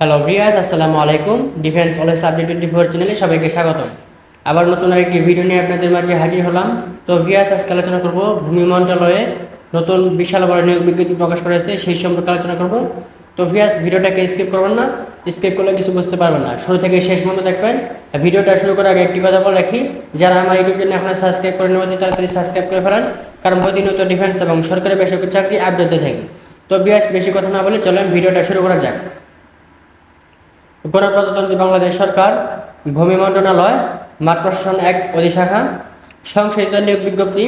Hello viewers আসসালামু আলাইকুম। Defence always update twenty four চ্যানেলে সবাইকে স্বাগতম। আবার নতুন আরেকটি ভিডিও নিয়ে আপনাদের মাঝে হাজির হলাম। তো ভিয়াস আজকে আলোচনা করব ভূমি মন্ত্রণালয়ে নতুন বিশাল বড় নিয়োগ বিজ্ঞপ্তি প্রকাশ করেছে, সেই সম্পর্কে আলোচনা করব। তো ভিয়াস ভিডিওটাকে স্কিপ করবেন না। স্কিপ করলে কিছু বুঝতে পারবেন না। শুরু থেকে শেষ পর্যন্ত দেখবেন। ভিডিওটা শুরু করার আগে একটি কথা বলে রাখি, যারা আমার ইউটিউব চ্যানেল এখন সাবস্ক্রাইব করে নেওয়া তাড়াতাড়ি সাবস্ক্রাইব করে ফেলেন। কারণ প্রতিনিয়ত ডিফেন্স এবং সরকারি বেসরকারি চাকরি আপডেট দিয়ে থাকি। তো ভিয়াস বেশি কথা না বলে চলেন ভিডিওটা শুরু করা যাক। গণপ্রজাতন্ত্রী বাংলাদেশ সরকার, ভূমি মন্ত্রণালয়, মাঠ প্রশাসন এক অধিশাখা সংশোধিত নিয়োগ বিজ্ঞপ্তি,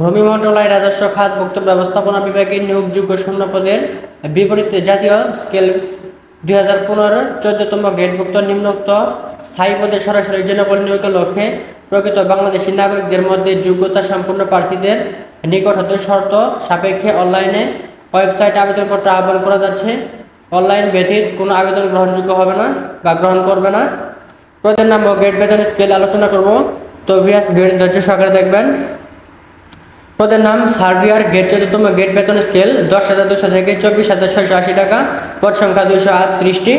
ভূমি মন্ত্রণালয় রাজস্ব, খাত মুক্ত ব্যবস্থাপনা বিভাগে নিয়োগযোগ্য শূন্য পদের বিপরীতে জাতীয় স্কেল দুই হাজার পনেরোর চোদ্দতম গ্রেডভুক্ত নিম্নোক্ত স্থায়ী পদে সরাসরি জনবল নিয়োগের লক্ষ্যে প্রকৃত বাংলাদেশি নাগরিকদের মধ্যে যোগ্যতা সম্পন্ন প্রার্থীদের নিকট হতে শর্ত সাপেক্ষে অনলাইনে ওয়েবসাইটে আবেদনপত্র আহ্বান করা যাচ্ছে। অনলাইন ব্যতীত কোনো আবেদন গ্রহণযোগ্য হবে না বা গ্রহণ করবে না। পদের নাম গ্রেড বেতন স্কেল আলোচনা করব। তো ভিয়াস ধৈর্য সহকারে দেখবেন। পদের নাম, সার্ভিয়ার গেট চতুর্থম গেট বেতন স্কেল, দশ হাজার দুশো থেকে চব্বিশ হাজার ছয়শো আশি টাকা। পদ সংখ্যা দুশো আটত্রিশটি।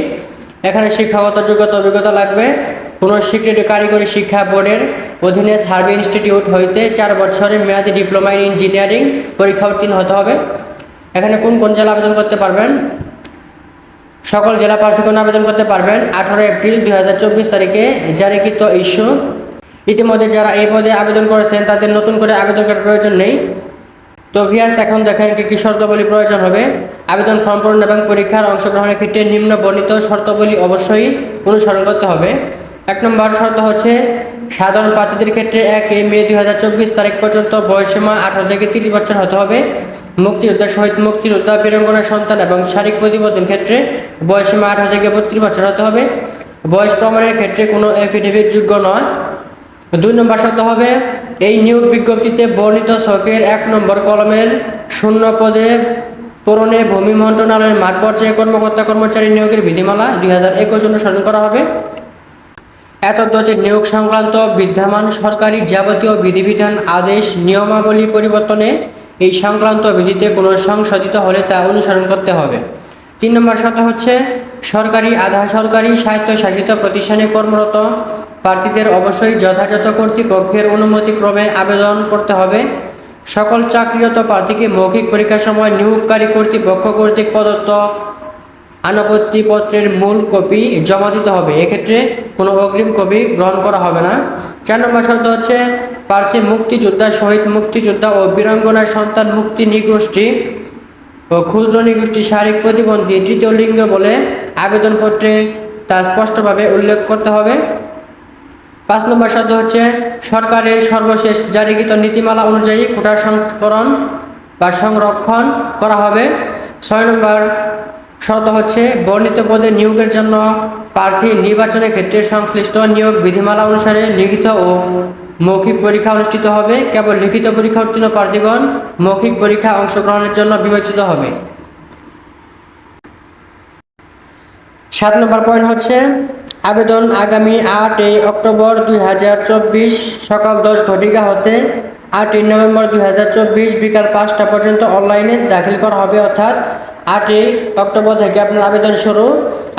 এখানে শিক্ষাগত যোগ্যতা, অভিজ্ঞতা লাগবে। কোনো স্বীকৃত কারিগরি শিক্ষা বোর্ডের অধীনে সার্ভে ইনস্টিটিউট হইতে চার বছরের মেয়াদি ডিপ্লোমা ইন ইঞ্জিনিয়ারিং পরীক্ষা উত্তীর্ণ হতে হবে। এখানে কোন কোন জেলা আবেদন করতে পারবেন? সকল জেলা প্রার্থীগণ আবেদন করতে পারবেন। আঠারো এপ্রিল দুই হাজার চব্বিশ তারিখে জারিকৃত ইস্যু। ইতিমধ্যে যারা এই পদে আবেদন করেছেন, তাদের নতুন করে আবেদন করার প্রয়োজন নেই। তো ভিয়াস, এখন দেখেন কি, কী শর্তাবলী প্রয়োজন হবে। আবেদন ফর্ম পূরণ এবং পরীক্ষার অংশগ্রহণের ক্ষেত্রে নিম্ন বর্ণিত শর্তাবলী অবশ্যই অনুসরণ করতে হবে। এক নম্বর শর্ত হচ্ছে সাধারণ প্রার্থীদের ক্ষেত্রে এক মে দু হাজার চব্বিশ তারিখ পর্যন্ত বয়সীমা আঠারো থেকে তিরিশ বছর হতে হবে। মুক্তিযোদ্ধা শহীদ মুক্তিযোদ্ধা বীরঙ্গনার সন্তান এবং শারীরিক প্রতিবন্ধীর ক্ষেত্রে বয়সীমা আঠারো থেকে বত্রিশ বছর হতে হবে। বয়স প্রমাণের ক্ষেত্রে কোনো এফিডেভিট যোগ্য নয়। দুই নম্বর শর্ত হবে, এই নিয়োগ বিজ্ঞপ্তিতে বর্ণিত ছকের এক নম্বর কলমের শূন্য পদে পূরণে ভূমি মন্ত্রণালয়ের মাঠ পর্যায়ে কর্মকর্তা কর্মচারী নিয়োগের বিধিমালা দুই হাজার একুশ অনুসরণ করা হবে। এতদ্গতির নিয়োগ সংক্রান্ত বিদ্যমান সরকারি যাবতীয় বিধিবিধান আদেশ, নিয়মাবলী পরিবর্তনে এই সংক্রান্ত বিধিতে কোনো সংশোধিত হলে তা অনুসরণ করতে হবে। তিন নম্বর শর্ত হচ্ছে, সরকারি, আধা সরকারি স্বায়ত্তশাসিত প্রতিষ্ঠানে কর্মরত প্রার্থীদের অবশ্যই যথাযথ কর্তৃপক্ষের অনুমতিক্রমে আবেদন করতে হবে। সকল চাকরিরত প্রার্থীকে মৌখিক পরীক্ষার সময় নিয়োগকারী কর্তৃপক্ষ কর্তৃক প্রদত্ত আনুপত্তিপত্রের মূল কপি জমা দিতে হবে। এক্ষেত্রে কোনো অগ্রিম কপি গ্রহণ করা হবে না। চার নম্বর শর্ত হচ্ছে প্রার্থী মুক্তিযোদ্ধা, শহীদ মুক্তিযোদ্ধা ও বীরাঙ্গনার সন্তান মুক্তি নিগোষ্ঠী ও ক্ষুদ্র নিগোষ্ঠী শারীরিক প্রতিবন্ধী তৃতীয় লিঙ্গ বলে আবেদনপত্রে তা স্পষ্টভাবে উল্লেখ করতে হবে। পাঁচ নম্বর শর্ত হচ্ছে সরকারের সর্বশেষ জারিকৃত নীতিমালা অনুযায়ী কোটার সংস্করণ বা সংরক্ষণ করা হবে। ছয় নম্বর শর্ত হচ্ছে, বর্ণিত পদে নিয়োগের জন্য প্রার্থী নির্বাচনের ক্ষেত্রে সংশ্লিষ্ট নিয়োগ বিধিমালা অনুসারে লিখিত ও মৌখিক পরীক্ষা অনুষ্ঠিত হবে। কেবল লিখিত পরীক্ষা উত্তীর্ণ প্রার্থীগণ মৌখিক পরীক্ষা অংশগ্রহণের জন্য বিবেচিত হবে। সাত নম্বর পয়েন্ট হচ্ছে, আবেদন আগামী আটই অক্টোবর দুই হাজার চব্বিশ সকাল দশ ঘটিকা হতে আটই নভেম্বর দুই হাজার চব্বিশ বিকাল পাঁচটা পর্যন্ত অনলাইনে দাখিল করা হবে। অর্থাৎ আটই অক্টোবর থেকে আপনার আবেদন শুরু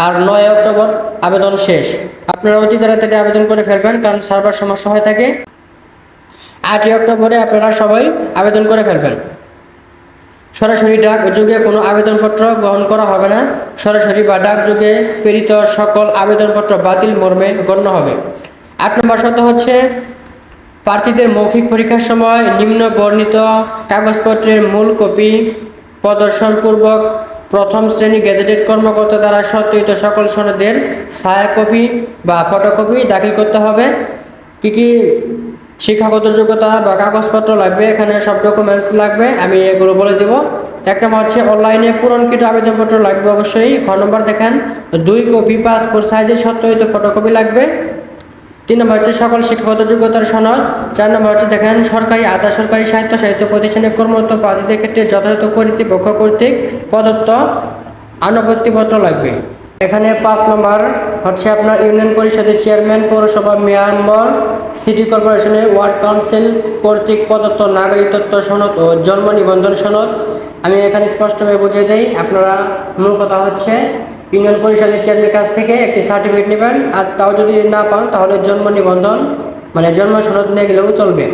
আর নয় অক্টোবর আবেদন শেষ। আপনারা অতি তাড়াতাড়ি আবেদন করে ফেলবেন কারণ সার্ভার সমস্যা হয়ে থাকে। আটই অক্টোবরে আপনারা সবাই আবেদন করে ফেলবেন। সরাসরি ডাক যুগে কোনো আবেদনপত্র গ্রহণ করা হবে না। সরাসরি বা ডাক যুগে প্রেরিত সকল আবেদনপত্র বাতিল মর্মে গণ্য হবে। আট নম্বর শর্ত হচ্ছে প্রার্থীদের মৌখিক পরীক্ষার সময় নিম্ন বর্ণিত কাগজপত্রের মূল কপি প্রদর্শনপূর্বক প্রথম শ্রেণি গেজেটেড কর্মকর্তা দ্বারা সত্যায়িত সকল সনদের ছায়া কপি বা ফটোকপি দাখিল করতে হবে। কি কি শিক্ষাগত যোগ্যতা বা কাগজপত্র লাগবে, এখানে সব ডকুমেন্টস লাগবে, আমি এগুলো বলে দেব। এক নম্বর হচ্ছে অনলাইনে পূরণকৃত আবেদনপত্র লাগবে অবশ্যই। খ নম্বর দেখেন, দুই কপি পাসপোর্ট সাইজের সত্যায়িত ফটোকপি লাগবে। তিন নম্বর হচ্ছে সকল শিক্ষাগত যোগ্যতার সনদ। চার নম্বর হচ্ছে দেখেন, সরকারি, আধা সরকারি সাহিত্য সাহিত্য প্রতিষ্ঠানে কর্মরত প্রার্থীদের ক্ষেত্রে যথাযথ কর্তৃপক্ষ কর্তৃক প্রদত্ত আনুপত্তিপত্র লাগবে। এখানে পাঁচ নম্বর হচ্ছে আপনার ইউনিয়ন পরিষদের চেয়ারম্যান পৌরসভা মেয়র, সিটি কর্পোরেশনের ওয়ার্ড কাউন্সিল কর্তৃক প্রদত্ত নাগরিকত্ব সনদ ও জন্ম নিবন্ধন সনদ। আমি এখানে স্পষ্টভাবে বুঝিয়ে দিই, আপনারা মূল কথা হচ্ছে ইউনিয়ন পরিষদের চেয়ারম্যানের কাছ থেকে একটি সার্টিফিকেট নেবেন, আর তাও যদি না পান, তাহলে জন্ম নিবন্ধন মানে জন্ম সনদ নিয়ে গেলেও চলবে।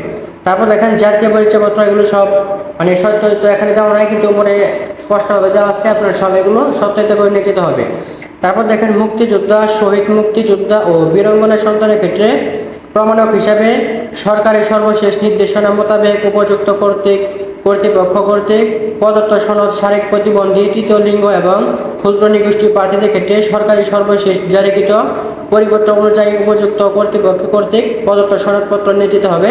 তারপর দেখেন, জাতীয় পরিচয়পত্র, এগুলো সব মানে সত্যায়িত এখানে দেওয়া নাই, কিন্তু উপরে স্পষ্টভাবে দেওয়া আছে, আপনার সব এগুলো সত্যায়িত করে নিয়ে যেতে হবে। তারপর দেখেন, মুক্তিযোদ্ধা, শহীদ মুক্তিযোদ্ধা ও বীরঙ্গনা সন্তানের ক্ষেত্রে প্রমাণক হিসাবে সরকারের সর্বশেষ নির্দেশনা মোতাবেক উপযুক্ত কর্তৃক, কর্তৃপক্ষ কর্তৃক প্রদত্ত সনদ, শারীরিক প্রতিবন্ধী, তৃতীয় লিঙ্গ এবং ক্ষুদ্র নিগোষ্ঠী প্রার্থীদের ক্ষেত্রে সরকারি সর্বশেষ জারিকৃত পরিবর্তন অনুযায়ী উপযুক্ত কর্তৃপক্ষ কর্তৃক প্রদত্ত সনদপত্র নিয়ে যেতে হবে।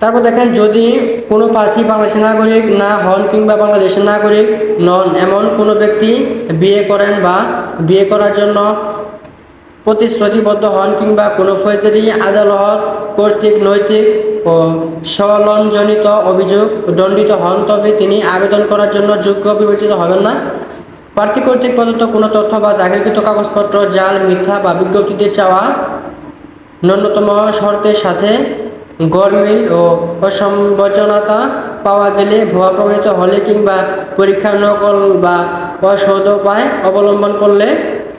তারপর দেখেন, যদি কোনো প্রার্থী বাংলাদেশের নাগরিক না হন কিংবা বাংলাদেশের নাগরিক নন, এমন কোনো ব্যক্তি বিয়ে করেন বা বিয়ে করার জন্য প্রতিশ্রুতিবদ্ধ হন কিংবা কোনো ফৌজদারি আদালত কর্তৃক নৈতিক ও সলনজনিত অভিযোগ দণ্ডিত হন, তবে তিনি আবেদন করার জন্য যোগ্য বিবেচিত হবেন না। প্রার্থী কর্তৃক প্রদত্ত কোনো তথ্য বা দাখিলকৃত কাগজপত্র, জাল, মিথ্যা বা বিজ্ঞপ্তিতে চাওয়া ন্যূনতম শর্তের সাথে গরমিল ও অসম্বচনতা পাওয়া গেলে ভুয়া প্রমাণিত হলে কিংবা পরীক্ষা নকল বা অসৌদ উপায় অবলম্বন করলে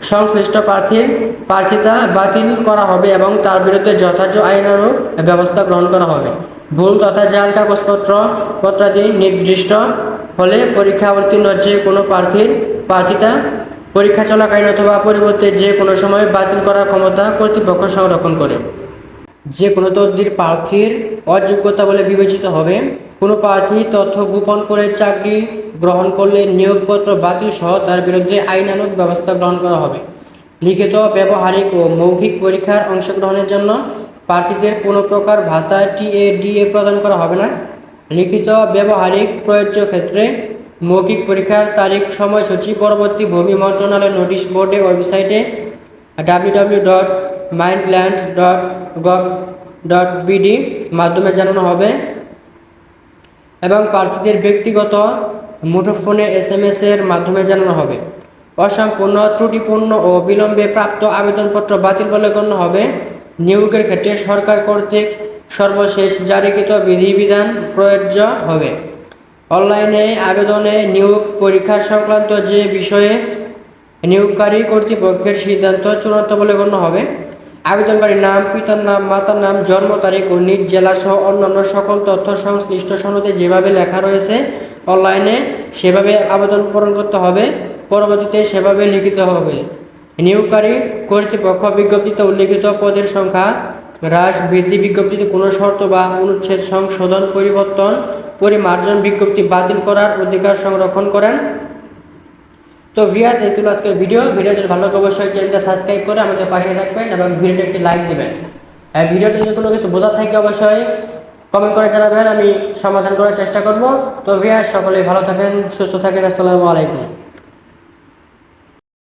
সংশ্লিষ্ট প্রার্থীর প্রার্থিতা বাতিল করা হবে এবং তার বিরুদ্ধে যথাযথ আইনানুগ ব্যবস্থা গ্রহণ করা হবে। ভুল তথা জাল কাগজপত্র পত্রাদি নির্দিষ্ট হলে পরীক্ষা উত্তীর্ণ যে কোনো প্রার্থীর প্রার্থিতা পরীক্ষা চলাকালীন অথবা পরিবর্তে যে কোনো সময় বাতিল করার ক্ষমতা কর্তৃপক্ষ সংরক্ষণ করে। যে কোনো তদ্দির প্রার্থীর অযোগ্যতা বলে বিবেচিত হবে। কোনো প্রার্থী তথ্য গোপন করে চাকরি গ্রহণ করলে নিয়োগপত্র বাতিল সহ তার বিরুদ্ধে আইনানুগ ব্যবস্থা গ্রহণ করা হবে। লিখিত, ব্যবহারিক ও মৌখিক পরীক্ষার অংশগ্রহণের জন্য প্রার্থীদের কোনো প্রকার ভাতা টিএ ডিএ প্রদান করা হবে না। লিখিত, ব্যবহারিক প্রযোজ্য ক্ষেত্রে মৌখিক পরীক্ষার তারিখ, সময়সূচি, পরবর্তী ভূমি মন্ত্রণালয় নোটিশ বোর্ডে ওয়েবসাইটে W W dot mindland dot gov dot BD মাধ্যমে জানানো হবে এবং প্রার্থীদের ব্যক্তিগত মুঠোফোনে এস এম এর মাধ্যমে জানানো হবে। অসম্পূর্ণ, ত্রুটিপূর্ণ ও বিলম্বে প্রাপ্ত আবেদনপত্র বাতিল বলে গণ্য হবে। নিয়োগের ক্ষেত্রে সরকার কর্তৃক সর্বশেষ জারিকৃত বিধিবিধান প্রযোজ্য হবে। অনলাইনে আবেদনে নিয়োগ পরীক্ষা সংক্রান্ত যে বিষয়ে নিয়োগকারী কর্তৃপক্ষের সিদ্ধান্ত চূড়ান্ত বলে গণ্য হবে। আবেদনকারীর নাম, পিতার নাম, মাতার নাম, জন্ম তারিখ ও নিজ জেলা সহ অন্যান্য সকল তথ্য সংশ্লিষ্ট সনদে যেভাবে লেখা রয়েছে অনলাইনে সেভাবে আবেদন পূরণ করতে হবে। পরবর্তীতে সেভাবে লিখিত হবে। নিয়োগকারী কর্তৃপক্ষ বিজ্ঞপ্তিতে উল্লিখিত পদের সংখ্যা হ্রাস, বৃদ্ধি বিজ্ঞপ্তিতে কোনো শর্ত বা অনুচ্ছেদ সংশোধন, পরিবর্তন, পরিমার্জন বিজ্ঞপ্তি বাতিল করার অধিকার সংরক্ষণ করেন। তো ভিয়াস এই ছিল আজকের ভিডিও। ভিডিও যদি ভালো লাগে, অবশ্যই চ্যানেলটা সাবস্ক্রাইব করে আমাদের পাশে থাকবেন এবং ভিডিওটা একটি লাইক দেবেন। আর ভিডিওটা যদি কোনো কিছু বোঝা থাকে অবশ্যই কমেন্ট করে জানাবেন, আমি সমাধান করার চেষ্টা করব। তো ভিয়াস সকলেই ভালো থাকেন, সুস্থ থাকেন, আসসালামু আলাইকুম।